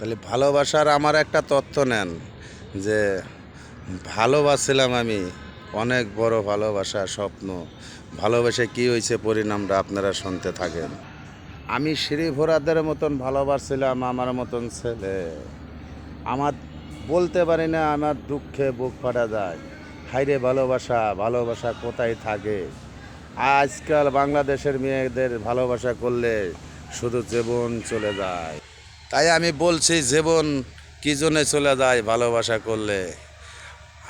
তাহলে ভালোবাসার আমার একটা তথ্য নেন, যে ভালোবাসছিলাম আমি, অনেক বড় ভালোবাসা স্বপ্ন। ভালোবেসে কি হয়েছে পরিণামটা আপনারা শুনতে থাকেন। আমি শ্রীভরাদের মতন ভালোবাসছিলাম আমার মতন ছেলে। আমার বলতে পারি না, আমার দুঃখে বুক ফাটা যায়। হাইরে ভালোবাসা ভালোবাসা কোথায় থাকে? আজকাল বাংলাদেশের মেয়েদের ভালোবাসা করলে শুধু জীবন চলে যায়। তাই আমি বলছি, জীবন কি জন্যে চলে যায় ভালোবাসা করলে?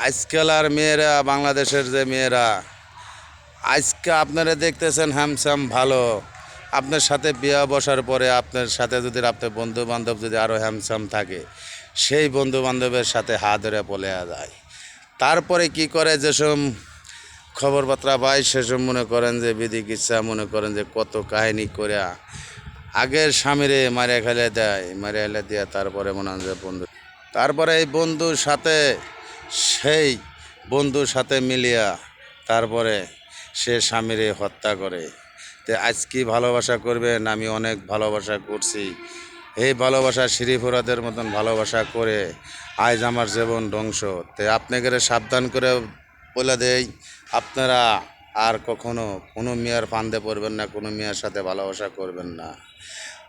আজকাল আর মেয়েরা, বাংলাদেশের যে মেয়েরা, আজকে আপনারা দেখতেছেন হ্যামস্যাম ভালো। আপনার সাথে বিয়া বসার পরে আপনার সাথে যদি আপনার বন্ধু বান্ধব যদি আরও হ্যামস্যাম থাকে, সেই বন্ধু বান্ধবের সাথে হাত ধরে পলে যায়। তারপরে কি করে যেসব খবরবার্তা পাই, সেসব মনে করেন যে বিধি কিচ্ছা মনে করেন যে কত কাহিনী করে আগের স্বামীরে মারে খেলে দেয় মারে খেলে দিয়ে তারপরে মনে হয় বন্ধু তারপরে এই বন্ধুর সাথে সেই বন্ধুর সাথে মিলিয়া তারপরে সে স্বামীরে হত্যা করে। তে আজ কি ভালোবাসা করবেন? আমি অনেক ভালোবাসা করছি। এই ভালোবাসা শ্রীফুরাদের মতন ভালোবাসা করে আজ আমার জীবন ধ্বংস। তে আপনাকে সাবধান করে বলে দেই, আপনারা আর কখনো কোনো মেয়ের ফান্দে পড়বেন না, কোনো মেয়ের সাথে ভালোবাসা করবেন না।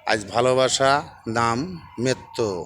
আজ ভালোবাসা, নাম, মৃত্যু।